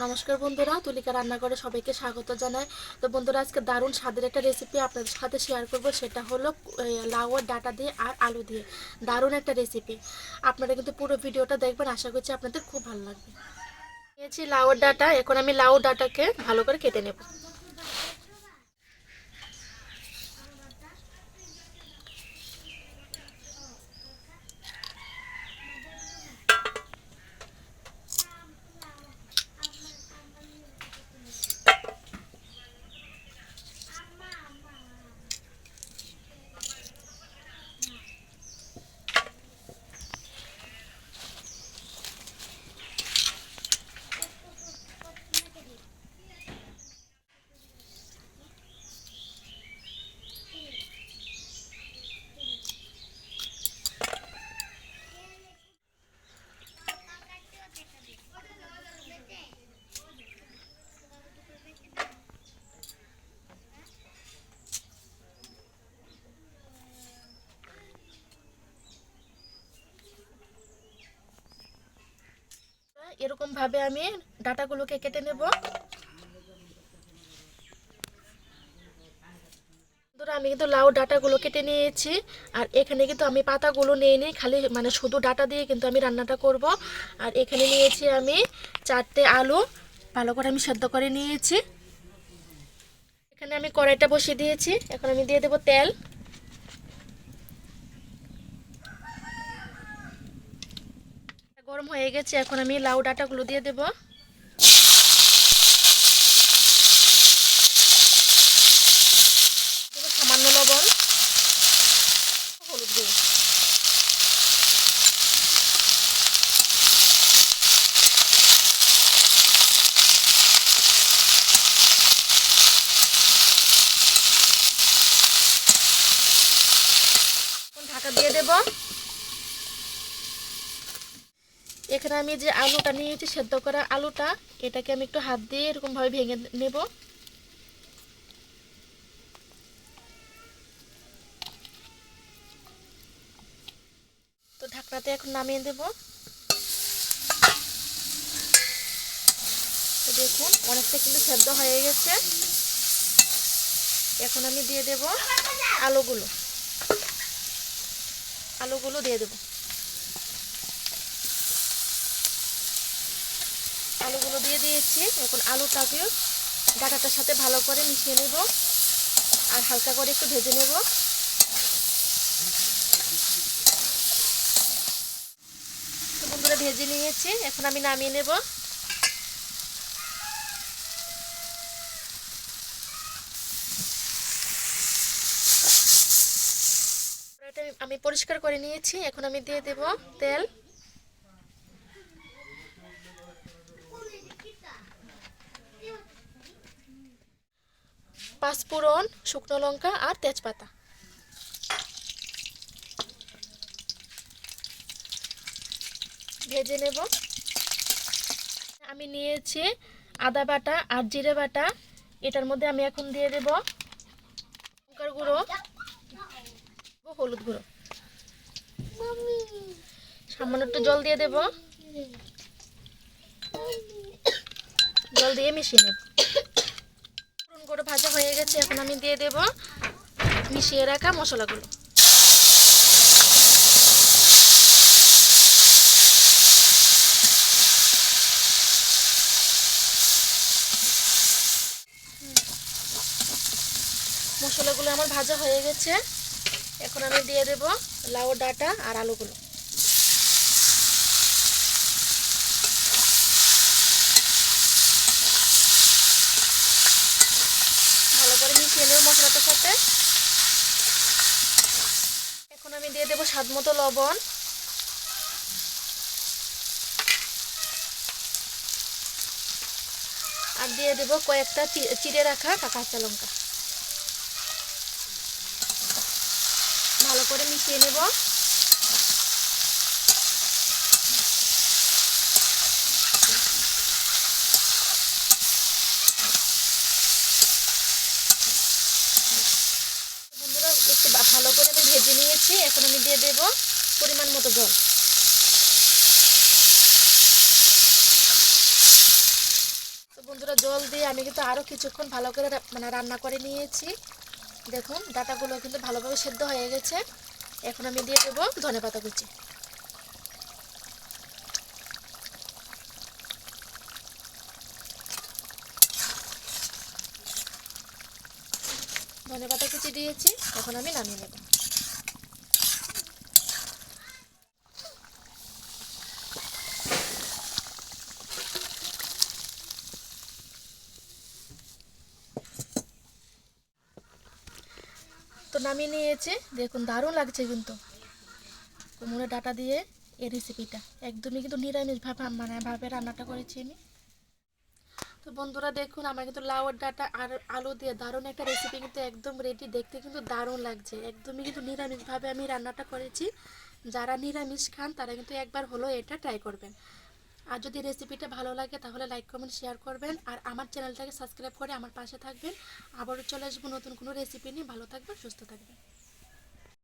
নমস্কার বন্ধুরা, তুলিকা রান্নাঘরে সবাইকে স্বাগত জানাই। তো বন্ধুরা, আজকে দারুণ স্বাদের একটা রেসিপি আপনাদের সাথে শেয়ার করব, সেটা হলো লাউয়ের ডাটা দিয়ে আর আলু দিয়ে। দারুণ একটা রেসিপি আপনারা কিন্তু পুরো ভিডিওটা দেখবেন, আশা করছি আপনাদের খুব ভালো লাগবে। নিয়েছি লাউয়ের ডাটা, এখন আমি লাউ ডাটাকে ভালো করে কেটে নেব। এরকম ভাবে আমি ডাটাগুলোকে কেটে নেব। বন্ধুরা, আমি কিন্তু লাউ ডাটাগুলো কেটে নিয়েছি, আর এখানে কিন্তু আমি পাতাগুলো নিয়ে নিই, খালি মানে শুধু ডাটা দিয়ে কিন্তু আমি রান্নাটা করব। আর এখানে নিয়েছি আমি চারটে আলু, ভালো করে আমি সেদ্ধ করে নিয়েছি। এখানে আমি কড়াইটা বসিয়ে দিয়েছি, এখন আমি দিয়ে দেবো তেল। গরম হয়ে গেছে, এখন আমি লাউ ডাঁটাগুলো দিয়ে দেব। সামান্য লবণ, হলুদ গুঁড়ো। ঢাকা দিয়ে দেবো। এখানে আমি যে আলুটা নিয়েছি সেদ্ধ করা আলুটা, এটাকে আমি একটু হাত দিয়ে এরকমভাবে ভেঙে নেব। তো ঢাকনাতে এখন নামিয়ে দেব। দেখুন, অনেকটা কিন্তু সেদ্ধ হয়ে গেছে। এখন আমি দিয়ে দেব আলুগুলো। আলুগুলো দিয়ে দেবো আলুগুলো দিয়ে দিয়েছি। এখন আলুটাকে ডাটাটার সাথে ভালো করে মিশিয়ে নেব আর হালকা করে একটু ভেজে নেব। বন্ধুরা, ভেজে নিয়েছি। এখন আমি নামিয়ে নেব। আমি পরিষ্কার করে নিয়েছি। এখন আমি দিয়ে দেব তেল। পাঁচফোড়ন শুকনো লঙ্কা আর তেজপাতা। ভেজে নেব। আমি নিয়েছি আদা বাটা আর জিরে বাটা। এটার মধ্যে আমি এখন দিয়ে দেব লঙ্কার গুঁড়ো ও হলুদ গুঁড়ো। সামান্য একটু জল দিয়ে দেব। জল দিয়ে মিশিয়ে নেব। ফোড়ন ভাজা হয়ে গেছে, এখন আমি দিয়ে দেব মিশিয়ে রাখা মশলাগুলো। মশলাগুলো আমার ভাজা হয়ে গেছে, এখন আমি দিয়ে দেব লাউ ডাটা আর আলুগুলো ভালো করে মশলাটার সাথে। এখন আমি দিয়ে দেবো স্বাদ মতো লবণ। আর দিয়ে দেবো কয়েকটা চিড়ে রাখা কাঁচা লঙ্কা। ভালো করে মিশিয়ে নেব বন্ধুরা একটু বা- ভালো করে আমি ভেজে নিয়েছি, এখন আমি দিয়ে দেব পরিমাণ মতো জল। বন্ধুরা, জল দিয়ে আমি কিন্তু আরও কিছুক্ষণ ভালো করে মানে রান্না করে নিয়েছি। দেখুন, ডাটাগুলো কিন্তু ভালোভাবে সেদ্ধ হয়ে গেছে। এখন আমি দিয়ে দেবো ধনে পাতা কুচি। ধনে পাতা কুচি দিয়েছি, এখন আমি নামিয়ে নেব। তো নামিয়ে নিয়েছি, দেখুন দারুণ লাগছে কিন্তু। কুমড়ো ডাটা দিয়ে এই রেসিপিটা একদমই কিন্তু নিরামিষ ভাবে মানে ভাবে রান্নাটা করেছি আমি। তো বন্ধুরা দেখুন, আমার কিন্তু লাউয়ের ডাটা আর আলু দিয়ে দারুণ একটা রেসিপি কিন্তু একদম রেডি দেখতে কিন্তু দারুণ লাগছে। একদমই কিন্তু নিরামিষভাবে আমি রান্নাটা করেছি। যারা নিরামিষ খান, তারা কিন্তু একবার হলো এটা ট্রাই করবেন। আর যদি রেসিপিটা ভালো লাগে, তাহলে লাইক কমেন্ট শেয়ার করবেন। আর আমার চ্যানেলটাকে সাবস্ক্রাইব করে আমার পাশে থাকবেন। আবারও চলে আসব নতুন কোনো রেসিপি নিয়ে। ভালো থাকবেন, সুস্থ থাকবেন।